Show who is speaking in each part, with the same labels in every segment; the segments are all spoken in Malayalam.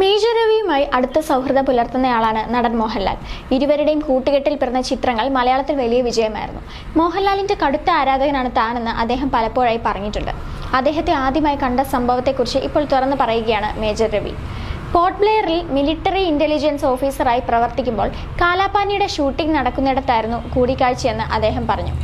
Speaker 1: മേജർ രവിയുമായി അടുത്ത സൗഹൃദം പുലർത്തുന്നയാളാണ് നടൻ മോഹൻലാൽ. ഇരുവരുടെയും കൂട്ടുകെട്ടിൽ പിറന്ന ചിത്രങ്ങൾ മലയാളത്തിൽ വലിയ വിജയമായിരുന്നു. മോഹൻലാലിന്റെ കടുത്ത ആരാധകനാണ് താനെന്ന് അദ്ദേഹം പലപ്പോഴായി പറഞ്ഞിട്ടുണ്ട്. അദ്ദേഹത്തെ ആദ്യമായി കണ്ട സംഭവത്തെക്കുറിച്ച് ഇപ്പോൾ തുറന്നു പറയുകയാണ് മേജർ രവി. പോർട്ട് ബ്ലെയറിൽ മിലിറ്ററി ഇന്റലിജൻസ് ഓഫീസറായി പ്രവർത്തിക്കുമ്പോൾ കാലാപാനിയുടെ ഷൂട്ടിംഗ് നടക്കുന്നിടത്തായിരുന്നു കൂടിക്കാഴ്ചയെന്ന് അദ്ദേഹം പറഞ്ഞു.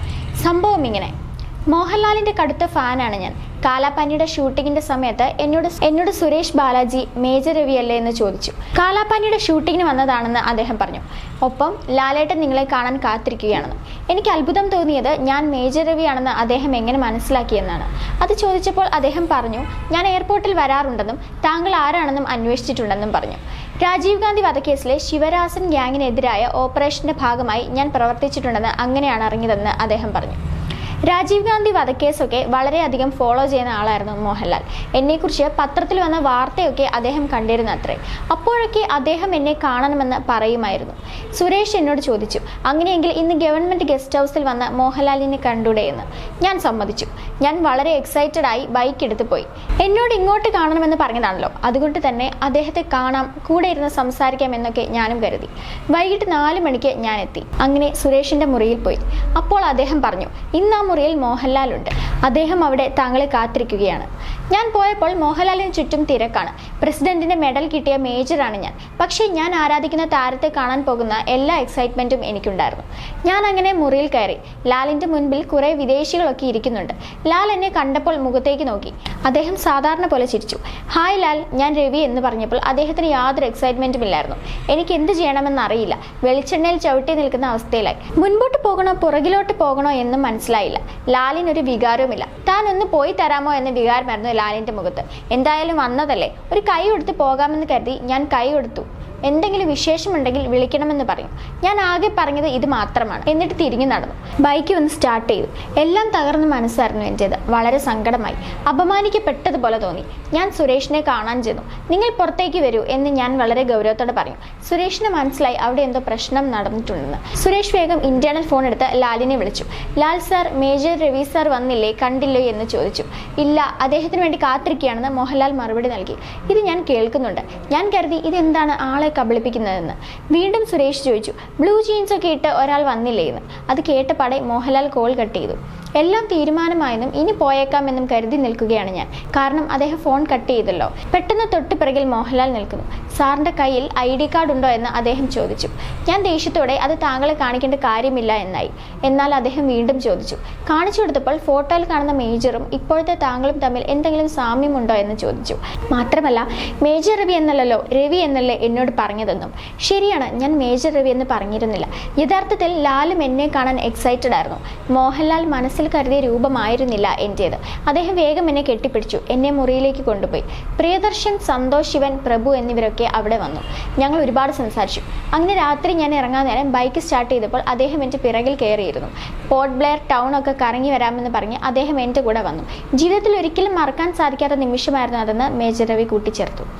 Speaker 1: സംഭവം ഇങ്ങനെ. മോഹൻലാലിന്റെ കടുത്ത ഫാനാണ് ഞാൻ. കാലാപ്പാനിയുടെ ഷൂട്ടിങ്ങിന്റെ സമയത്ത് എന്നോട് എന്നോട് സുരേഷ് ബാലാജി മേജർ രവിയല്ലേ എന്ന് ചോദിച്ചു. കാലാപ്പാനിയുടെ ഷൂട്ടിങ്ങിന് വന്നതാണെന്ന് അദ്ദേഹം പറഞ്ഞു. ഒപ്പം ലാലേട്ടൻ നിങ്ങളെ കാണാൻ കാത്തിരിക്കുകയാണെന്ന് എനിക്ക് അത്ഭുതം തോന്നിയത് ഞാൻ മേജർ രവിയാണെന്ന് അദ്ദേഹം എങ്ങനെ മനസ്സിലാക്കിയെന്നാണ്. അത് ചോദിച്ചപ്പോൾ അദ്ദേഹം പറഞ്ഞു ഞാൻ എയർപോർട്ടിൽ വരാറുണ്ടെന്നും താങ്കൾ ആരാണെന്നും അന്വേഷിച്ചിട്ടുണ്ടെന്നും പറഞ്ഞു. രാജീവ് ഗാന്ധി വധക്കേസിലെ ശിവരാസൻ ഗ്യാങ്ങിനെതിരായ ഓപ്പറേഷന്റെ ഭാഗമായി ഞാൻ പ്രവർത്തിച്ചിട്ടുണ്ടെന്ന് അങ്ങനെയാണ് അറിഞ്ഞതെന്ന് അദ്ദേഹം പറഞ്ഞു. രാജീവ് ഗാന്ധി വധക്കേസൊക്കെ വളരെയധികം ഫോളോ ചെയ്യുന്ന ആളായിരുന്നു മോഹൻലാൽ. എന്നെക്കുറിച്ച് പത്രത്തിൽ വന്ന വാർത്തയൊക്കെ അദ്ദേഹം കണ്ടിരുന്നു അത്രേ അപ്പോഴൊക്കെ അദ്ദേഹം എന്നെ കാണണമെന്ന് പറയുമായിരുന്നു. സുരേഷ് എന്നോട് ചോദിച്ചു അങ്ങനെയെങ്കിൽ ഇന്ന് ഗവൺമെന്റ് ഗസ്റ്റ് ഹൗസിൽ വന്ന മോഹൻലാലിനെ കണ്ടൂടെ എന്ന്? ഞാൻ സമ്മതിച്ചു. ഞാൻ വളരെ എക്സൈറ്റഡ് ആയി ബൈക്ക് എടുത്ത് പോയി. എന്നോട് ഇങ്ങോട്ട് കാണണമെന്ന് പറഞ്ഞതാണല്ലോ. അതുകൊണ്ട് തന്നെ അദ്ദേഹത്തെ കാണാം കൂടെ ഇരുന്ന് സംസാരിക്കാം എന്നൊക്കെ ഞാനും കരുതി. വൈകിട്ട് നാല് മണിക്ക് ഞാൻ എത്തി. അങ്ങനെ സുരേഷിന്റെ മുറിയിൽ പോയി. അപ്പോൾ അദ്ദേഹം പറഞ്ഞു ഇന്ന് ആ മുറിയിൽ മോഹൻലാൽ ഉണ്ട് അദ്ദേഹം അവിടെ താങ്കളെ കാത്തിരിക്കുകയാണ്. ഞാൻ പോയപ്പോൾ മോഹൻലാലിന് ചുറ്റും തിരക്കാണ്. പ്രസിഡന്റിന്റെ മെഡൽ കിട്ടിയ മേജറാണ് ഞാൻ. പക്ഷേ ഞാൻ ആരാധിക്കുന്ന താരത്തെ കാണാൻ പോകുന്ന എല്ലാ എക്സൈറ്റ്മെന്റും എനിക്കുണ്ടായിരുന്നു. ഞാൻ അങ്ങനെ മുറിയിൽ കയറി. ലാലിന്റെ മുൻപിൽ കുറെ വിദേശികളൊക്കെ ഇരിക്കുന്നുണ്ട്. ലാൽ എന്നെ കണ്ടപ്പോൾ മുഖത്തേക്ക് നോക്കി. അദ്ദേഹം സാധാരണ പോലെ ചിരിച്ചു. ഹായ് ലാൽ ഞാൻ രവി എന്ന് പറഞ്ഞപ്പോൾ അദ്ദേഹത്തിന് യാതൊരു എക്സൈറ്റ്മെന്റും ഇല്ലായിരുന്നു. എനിക്ക് എന്ത് ചെയ്യണമെന്ന് അറിയില്ല. വെളിച്ചെണ്ണയിൽ ചവിട്ടി നിൽക്കുന്ന അവസ്ഥയിലായി. മുൻപോട്ട് പോകണോ പുറകിലോട്ട് പോകണോ എന്നും മനസ്സിലായില്ല. ലാലിനൊരു വികാരവുമില്ല താൻ ഒന്ന് പോയി തരാമോ എന്ന വികാരമായിരുന്നു ലാലിന്റെ മുഖത്ത്. എന്തായാലും വന്നതല്ലേ? ഒരു കൈ കൊടുത്ത് പോകാമെന്ന് കരുതി ഞാൻ കൈ കൊടുത്തു എന്തെങ്കിലും വിശേഷമുണ്ടെങ്കിൽ വിളിക്കണമെന്ന് പറയും. ഞാൻ ആകെ പറഞ്ഞത് ഇത് മാത്രമാണ്. എന്നിട്ട് തിരിഞ്ഞു നടന്നു. ബൈക്ക് വന്ന് സ്റ്റാർട്ട് ചെയ്തു. എല്ലാം തകർന്ന മനസ്സായിരുന്നു എന്റേത് വളരെ സങ്കടമായി. അപമാനിക്കപ്പെട്ടതുപോലെ തോന്നി. ഞാൻ സുരേഷിനെ കാണാൻ ചെന്നു. നിങ്ങൾ പുറത്തേക്ക് വരൂ എന്ന് ഞാൻ വളരെ ഗൗരവത്തോടെ പറയും സുരേഷിന് മനസ്സിലായി അവിടെ എന്തോ പ്രശ്നം നടന്നിട്ടുണ്ടെന്ന്. സുരേഷ് വേഗം ഇന്റേണൽ ഫോൺ എടുത്ത് ലാലിനെ വിളിച്ചു. Lal sir major Ravi sir വന്നില്ലേ? കണ്ടില്ലേ? എന്ന് ചോദിച്ചു. ഇല്ല അദ്ദേഹത്തിന് വേണ്ടി കാത്തിരിക്കുകയാണെന്ന് മോഹൻലാൽ മറുപടി നൽകി. ഇത് ഞാൻ കേൾക്കുന്നുണ്ട്. ഞാൻ കരുതി ഇതെന്താണ്? ആളെ കബളിപ്പിക്കുന്നതെന്ന്. വീണ്ടും സുരേഷ് ചോദിച്ചു ബ്ലൂ ജീൻസ് ഒക്കെ ഇട്ട് ഒരാൾ വന്നില്ലേ എന്ന്? അത് കേട്ടപാടെ മോഹൻലാൽ കോൾ കട്ട് ചെയ്തു. എല്ലാം തീരുമാനമായെന്നും ഇനി പോയേക്കാമെന്നും കരുതി നിൽക്കുകയാണ് ഞാൻ. കാരണം അദ്ദേഹം ഫോൺ കട്ട് ചെയ്തല്ലോ. പെട്ടെന്ന് തൊട്ട് പിറകിൽ മോഹൻലാൽ നിൽക്കുന്നു. സാറിന്റെ കയ്യിൽ ഐ ഡി കാർഡ് ഉണ്ടോ എന്ന് അദ്ദേഹം ചോദിച്ചു. ഞാൻ ദേഷ്യത്തോടെ അത് താങ്കളെ കാണിക്കേണ്ട കാര്യമില്ല എന്നായി. എന്നാൽ അദ്ദേഹം വീണ്ടും ചോദിച്ചു. കാണിച്ചു കൊടുത്തപ്പോൾ ഫോട്ടോയിൽ കാണുന്ന മേജറും ഇപ്പോഴത്തെ താങ്കളും തമ്മിൽ എന്തെങ്കിലും സാമ്യമുണ്ടോ എന്ന് ചോദിച്ചു. മാത്രമല്ല മേജർ രവി എന്നല്ലല്ലോ രവി എന്നല്ലേ എന്നോട് പറഞ്ഞതെന്നും. ശരിയാണ് ഞാൻ മേജർ രവി എന്ന് പറഞ്ഞിരുന്നില്ല. യഥാർത്ഥത്തിൽ ലാലും എന്നെ കാണാൻ എക്സൈറ്റഡ് ആയിരുന്നു. മോഹൻലാൽ മനസ്സിൽ കരുതിയ രൂപമായിരുന്നില്ല എന്റേത് അദ്ദേഹം വേഗം എന്നെ കെട്ടിപ്പിടിച്ചു എന്നെ മുറിയിലേക്ക് കൊണ്ടുപോയി. പ്രിയദർശൻ സന്തോഷ് ശിവൻ പ്രഭു എന്നിവരൊക്കെ അവിടെ വന്നു. ഞങ്ങൾ ഒരുപാട് സംസാരിച്ചു. അങ്ങനെ രാത്രി ഞാൻ ഇറങ്ങാൻ നേരം ബൈക്ക് സ്റ്റാർട്ട് ചെയ്തപ്പോൾ അദ്ദേഹം എന്റെ പിറകിൽ കയറിയിരുന്നു. പോർട്ട് ബ്ലെയർ ടൗൺ ഒക്കെ കറങ്ങി വരാമെന്ന് പറഞ്ഞ് അദ്ദേഹം എന്റെ കൂടെ വന്നു. ജീവിതത്തിൽ ഒരിക്കലും മറക്കാൻ സാധിക്കാത്ത നിമിഷമായിരുന്നു അതെന്ന് മേജർ രവി കൂട്ടിച്ചേർത്തു.